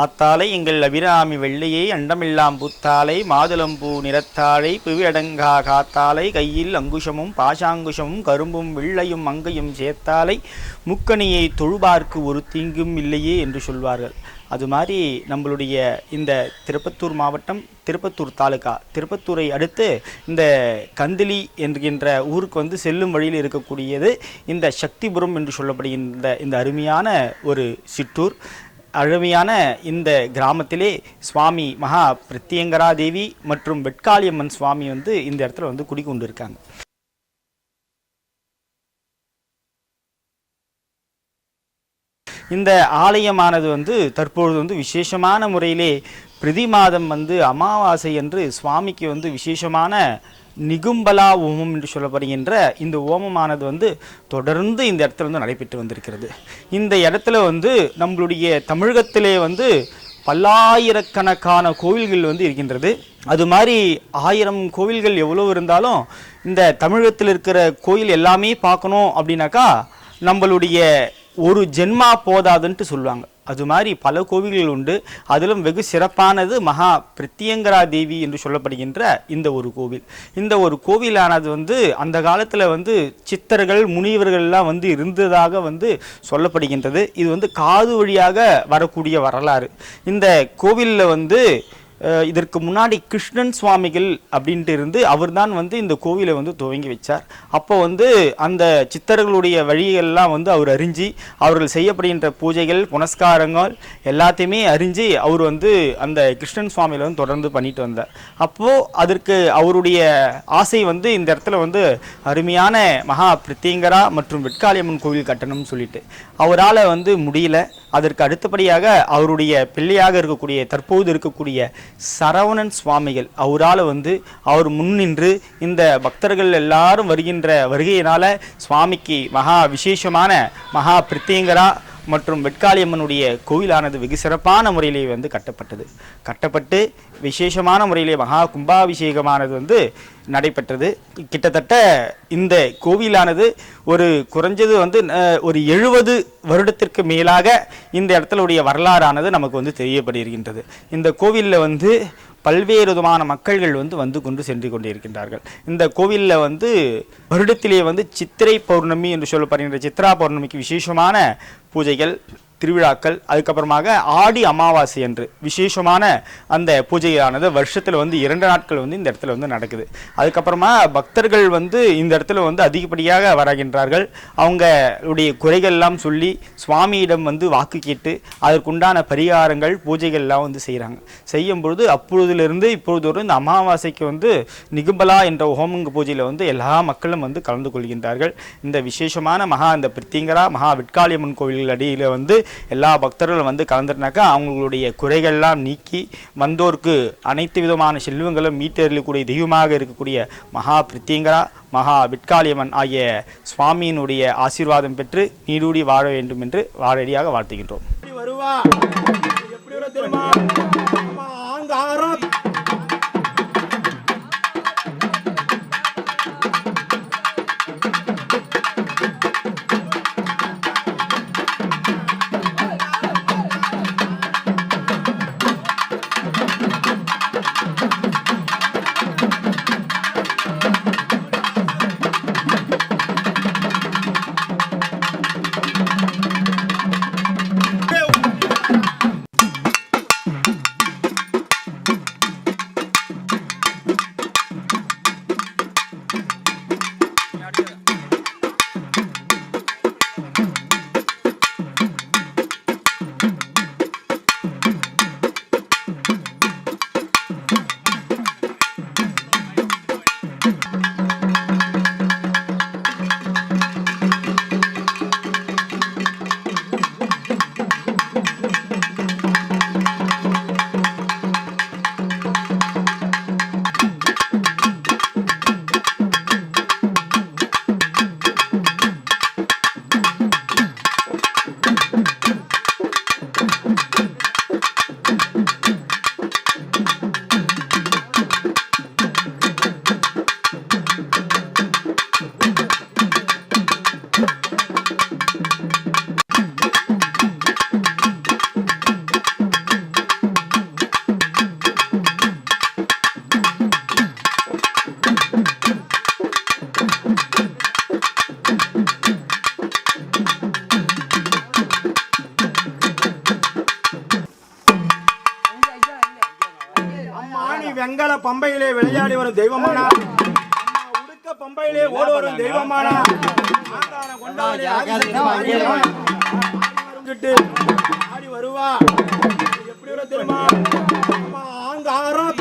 ஆத்தாலை எங்கள் அபிராமி வெள்ளையை அண்டமில்லாம் பூத்தாலை மாதுளம்பூ நிறத்தாழை புவியடங்கா காத்தாலை கையில் அங்குஷமும் பாசாங்குஷமும் கரும்பும் வெள்ளையும் மங்கையும் சேர்த்தாலை முக்கணியை தொழுபார்க்கு ஒரு தீங்கும் இல்லையே என்று சொல்வார்கள். அது மாதிரி நம்மளுடைய இந்த திருப்பத்தூர் மாவட்டம் திருப்பத்தூர் தாலுகா திருப்பத்தூரை அடுத்து இந்த கந்திலி என்கின்ற ஊருக்கு வந்து செல்லும் வழியில் இருக்கக்கூடியது இந்த சக்திபுரம் என்று சொல்லப்படுகின்ற இந்த அருமையான ஒரு சிற்றூர். அழுமையான இந்த கிராமத்திலே சுவாமி மகா பிரத்யங்கரா தேவி மற்றும் வெட்காளியம்மன் சுவாமி வந்து இந்த இடத்துல வந்து குடிக்கொண்டு இருக்காங்க இந்த ஆலயமானது வந்து தற்பொழுது வந்து விசேஷமான முறையிலே பிரதி மாதம் வந்து அமாவாசை என்று சுவாமிக்கு வந்து விசேஷமான நிகும்பலா ஓமம் என்று சொல்லப்படுகின்ற இந்த ஓமமானது வந்து தொடர்ந்து இந்த இடத்துல வந்து நடைபெற்று வந்திருக்கிறது. இந்த இடத்துல வந்து நம்மளுடைய தமிழகத்திலே வந்து பல்லாயிரக்கணக்கான கோவில்கள் வந்து இருக்கின்றது. அது மாதிரி ஆயிரம் கோவில்கள் எவ்வளோ இருந்தாலும் இந்த தமிழகத்தில் இருக்கிற கோயில் எல்லாமே பார்க்கணும் அப்படின்னாக்கா நம்மளுடைய ஒரு ஜென்மா போதாதுன்ட்டு சொல்லுவாங்க. அது மாதிரி பல கோவில்கள் உண்டு. அதிலும் வெகு சிறப்பானது மகா பிரத்யங்கரா தேவி என்று சொல்லப்படுகின்ற இந்த ஒரு கோவில். இந்த ஒரு கோவிலானது வந்து அந்த காலத்தில் வந்து சித்தர்கள் முனிவர்கள்லாம் வந்து இருந்ததாக வந்து சொல்லப்படுகின்றது. இது வந்து காது வழியாக வரக்கூடிய வரலாறு. இந்த கோவிலில் வந்து இதற்கு முன்னாடி கிருஷ்ணன் சுவாமிகள் அப்படின்ட்டு இருந்து அவர்தான் வந்து இந்த கோவிலை வந்து துவங்கி வச்சார். அப்போ வந்து அந்த சித்தர்களுடைய வழியெல்லாம் வந்து அவர் அறிஞ்சு அவர்கள் செய்யப்படுகின்ற பூஜைகள் புனஸ்காரங்கள் எல்லாத்தையுமே அறிஞ்சு அவர் வந்து அந்த கிருஷ்ணன் சுவாமியில் வந்து தொடர்ந்து பண்ணிட்டு வந்தார். அப்போது அதற்கு அவருடைய ஆசை வந்து இந்த இடத்துல வந்து அருமையான மகா பிரத்தியங்கரா மற்றும் வெட்காளியம்மன் கோவில் கட்டணும்னு சொல்லிட்டு. அவரால் வந்து முடியல. அதற்கு அடுத்தபடியாக அவருடைய பிள்ளையாக இருக்கக்கூடிய தற்போது இருக்கக்கூடிய சரவணன் சுவாமிகள் அவரால் வந்து அவர் முன்னின்று இந்த பக்தர்கள் எல்லாரும் வருகின்ற வருகையினால் சுவாமிக்கு மகா விசேஷமான மகா பிரத்தியங்கரா மற்றும் வெட்காளியம்மனுடைய கோவிலானது வெகு சிறப்பான முறையிலே வந்து கட்டப்பட்டது. கட்டப்பட்டு விசேஷமான முறையிலே மகா கும்பாபிஷேகமானது வந்து நடைபெற்றது. கிட்டத்தட்ட இந்த கோவிலானது ஒரு குறைஞ்சது வந்து ஒரு எழுபது வருடத்திற்கு மேலாக இந்த இடத்துடைய வரலாறானது நமக்கு வந்து தெரியப்படுகின்றது. இந்த கோவிலில் வந்து பல்வேறு விதமான மக்கள்கள் வந்து வந்து கொண்டு சென்று கொண்டிருக்கின்றார்கள். இந்த கோவிலில் வந்து வருடத்திலே வந்து சித்திரை பௌர்ணமி என்று சொல்லப்படுகின்ற சித்ரா பௌர்ணமிக்கு விசேஷமான பூஜைகள் திருவிழாக்கள் அதுக்கப்புறமாக ஆடி அமாவாசை அன்று விசேஷமான அந்த பூஜையானது வருஷத்தில் வந்து இரண்டு நாட்கள் வந்து இந்த இடத்துல வந்து நடக்குது. அதுக்கப்புறமா பக்தர்கள் வந்து இந்த இடத்துல வந்து அதிகப்படியாக வருகின்றார்கள். அவங்களுடைய குறைகள்லாம் சொல்லி சுவாமியிடம் வந்து வாக்கு கேட்டு அதற்குண்டான பரிகாரங்கள் பூஜைகள்லாம் வந்து செய்கிறாங்க செய்யும் பொழுது அப்பொழுதிலிருந்து இப்பொழுது ஒரு இந்த அமாவாசைக்கு வந்து நிகும்பலா என்ற ஹோமங்க பூஜையில் வந்து எல்லா மக்களும் வந்து கலந்து கொள்கின்றார்கள். இந்த விசேஷமான மகா இந்த பிரித்திங்கரா மகா விட்காளியம்மன் கோவில் அடியில் வந்து எல்லா பக்தர்களும் வந்து கலந்துட்டாக்கா அவங்களுடைய குறைகள்லாம் நீக்கி வந்தோருக்கு அனைத்து விதமான செல்வங்களும் மீட்டெறியக்கூடிய தெய்வமாக இருக்கக்கூடிய மகா பிரித்திங்கரா மகா விட்காளியம்மன் ஆகிய சுவாமியினுடைய ஆசீர்வாதம் பெற்று நீடூடி வாழ வேண்டும் என்று வாழடியாக வாழ்த்துகின்றோம். எப்படி வருவா? வெங்கல பம்பையிலே விளையாடி வரும் தெய்வமானா? உடுக்க பம்பையிலே ஓடு வரும் தெய்வமானா ஆடி வருவா. எப்படி தெரியுமா? ஆங்காரம்